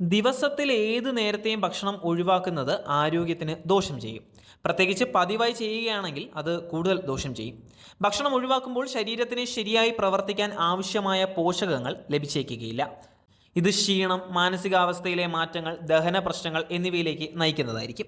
ദിവസത്തിൽ ഏത് നേരത്തെയും ഭക്ഷണം ഒഴിവാക്കുന്നത് ആരോഗ്യത്തിന് ദോഷം ചെയ്യും. പ്രത്യേകിച്ച് പതിവായി ചെയ്യുകയാണെങ്കിൽ അത് കൂടുതൽ ദോഷം ചെയ്യും. ഭക്ഷണം ഒഴിവാക്കുമ്പോൾ ശരീരത്തിന് ശരിയായി പ്രവർത്തിക്കാൻ ആവശ്യമായ പോഷകങ്ങൾ ലഭിച്ചേക്കുകയില്ല. ഇത് ക്ഷീണം മാനസികാവസ്ഥയിലെ മാറ്റങ്ങൾ ദഹന പ്രശ്നങ്ങൾ എന്നിവയിലേക്ക് നയിക്കുന്നതായിരിക്കും.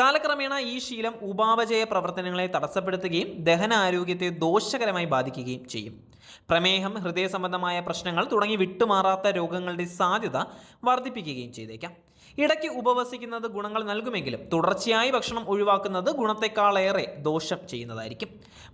കാലക്രമേണ ഈ ശീലം ഉപാപചയ പ്രവർത്തനങ്ങളെ തടസ്സപ്പെടുത്തുകയും ദഹന ആരോഗ്യത്തെ ദോഷകരമായി ബാധിക്കുകയും ചെയ്യും. പ്രമേഹം ഹൃദയ സംബന്ധമായ പ്രശ്നങ്ങൾ തുടങ്ങി വിട്ടുമാറാത്ത രോഗങ്ങളുടെ സാധ്യത വർദ്ധിപ്പിക്കുകയും ചെയ്തേക്കാം. ഇടയ്ക്ക് ഉപവസിക്കുന്നത് ഗുണങ്ങൾ നൽകുമെങ്കിലും തുടർച്ചയായി ഭക്ഷണം ഒഴിവാക്കുന്നത് ഗുണത്തെക്കാളേറെ ദോഷം ചെയ്യുന്നതായിരിക്കും.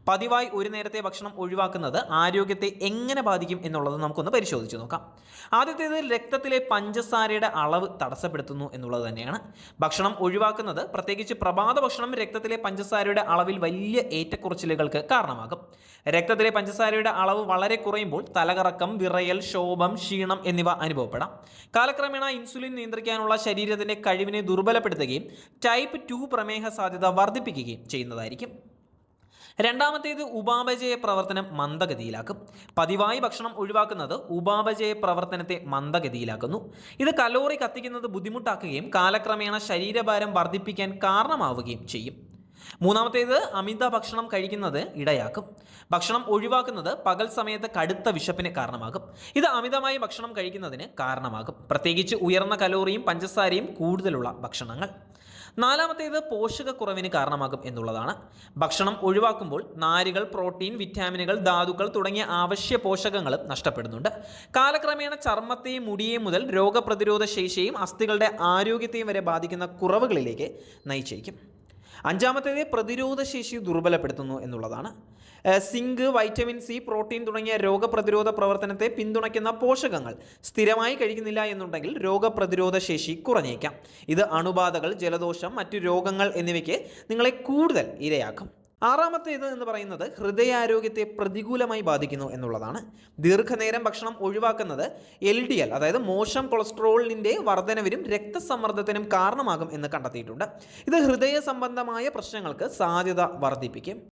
പതിവായി ഒരു നേരത്തെ ഭക്ഷണം ഒഴിവാക്കുന്നത് ആരോഗ്യത്തെ എങ്ങനെ ബാധിക്കും എന്നുള്ളത് നമുക്കൊന്ന് പരിശോധിച്ച് നോക്കാം. ആദ്യത്തേത് രക്തത്തിലെ പഞ്ചസാരയുടെ അളവ് തടസ്സപ്പെടുത്തുന്നു എന്നുള്ളത് തന്നെയാണ്. ഭക്ഷണം ഒഴിവാക്കുന്നത് പ്രത്യേകിച്ച് പ്രഭാത ഭക്ഷണം രക്തത്തിലെ പഞ്ചസാരയുടെ അളവിൽ വലിയ ഏറ്റക്കുറച്ചിലുകൾക്ക് കാരണമാകും. രക്തത്തിലെ പഞ്ചസാരയുടെ അളവ് വളരെ കുറയുമ്പോൾ തലകറക്കം വിറയൽ ശോഭം ക്ഷീണം എന്നിവ അനുഭവപ്പെടാം. കാലക്രമേണ ഇൻസുലിൻ നിയന്ത്രിക്കാനുള്ള ശരീരത്തിന്റെ കഴിവിനെ ദുർബലപ്പെടുത്തുകയും ടൈപ്പ് ടു പ്രമേഹ സാധ്യത വർദ്ധിപ്പിക്കുകയും ചെയ്യുന്നതായിരിക്കും. രണ്ടാമത്തേത് ഉപാപചയ പ്രവർത്തനം മന്ദഗതിയിലാക്കും. പതിവായി ഭക്ഷണം ഒഴിവാക്കുന്നത് ഉപാപചയ പ്രവർത്തനത്തെ മന്ദഗതിയിലാക്കുന്നു. ഇത് കലോറി കത്തിക്കുന്നത് ബുദ്ധിമുട്ടാക്കുകയും കാലക്രമേണ ശരീരഭാരം വർദ്ധിപ്പിക്കാൻ കാരണമാവുകയും ചെയ്യും. മൂന്നാമത്തേത് അമിത ഭക്ഷണം കഴിക്കുന്നത് ഇടയാക്കും. ഭക്ഷണം ഒഴിവാക്കുന്നത് പകൽ സമയത്ത് കടുത്ത വിശപ്പിന് കാരണമാകും. ഇത് അമിതമായി ഭക്ഷണം കഴിക്കുന്നതിന് കാരണമാകും. പ്രത്യേകിച്ച് ഉയർന്ന കലോറിയും പഞ്ചസാരയും കൂടുതലുള്ള ഭക്ഷണങ്ങൾ. നാലാമത്തേത് പോഷകക്കുറവിന് കാരണമാകും എന്നുള്ളതാണ്. ഭക്ഷണം ഒഴിവാക്കുമ്പോൾ നാരുകൾ പ്രോട്ടീൻ വിറ്റാമിനുകൾ ധാതുക്കൾ തുടങ്ങിയ അവശ്യ പോഷകങ്ങളും നഷ്ടപ്പെടുന്നുണ്ട്. കാലക്രമേണ ചർമ്മത്തെയും മുടിയേയും മുതൽ രോഗപ്രതിരോധ ശേഷിയെയും അസ്ഥികളുടെ ആരോഗ്യത്തെയും വരെ ബാധിക്കുന്ന കുറവുകളിലേക്ക് നയിച്ചേക്കും. അഞ്ചാമത്തേത് പ്രതിരോധ ശേഷി ദുർബലപ്പെടുത്തുന്നു എന്നുള്ളതാണ്. സിങ്ക് വൈറ്റമിൻ സി പ്രോട്ടീൻ തുടങ്ങിയ രോഗപ്രതിരോധ പ്രവർത്തനത്തെ പിന്തുണയ്ക്കുന്ന പോഷകങ്ങൾ സ്ഥിരമായി കഴിക്കുന്നില്ല എന്നുണ്ടെങ്കിൽ രോഗപ്രതിരോധ ശേഷി കുറഞ്ഞേക്കാം. ഇത് അണുബാധകൾ ജലദോഷം മറ്റു രോഗങ്ങൾ എന്നിവയ്ക്ക് നിങ്ങളെ കൂടുതൽ ഇരയാക്കും. ആറാമത്തേത് എന്ന് പറയുന്നത് ഹൃദയാരോഗ്യത്തെ പ്രതികൂലമായി ബാധിക്കുന്നു എന്നുള്ളതാണ്. ദീർഘനേരം ഭക്ഷണം ഒഴിവാക്കുന്നത് എൽ ഡി എൽ അതായത് മോശം കൊളസ്ട്രോളിന്റെ വർധനവിനും രക്തസമ്മർദ്ദത്തിനും കാരണമാകും എന്ന് കണ്ടെത്തിയിട്ടുണ്ട്. ഇത് ഹൃദയ സംബന്ധമായ പ്രശ്നങ്ങൾക്ക് സാധ്യത വർദ്ധിപ്പിക്കും.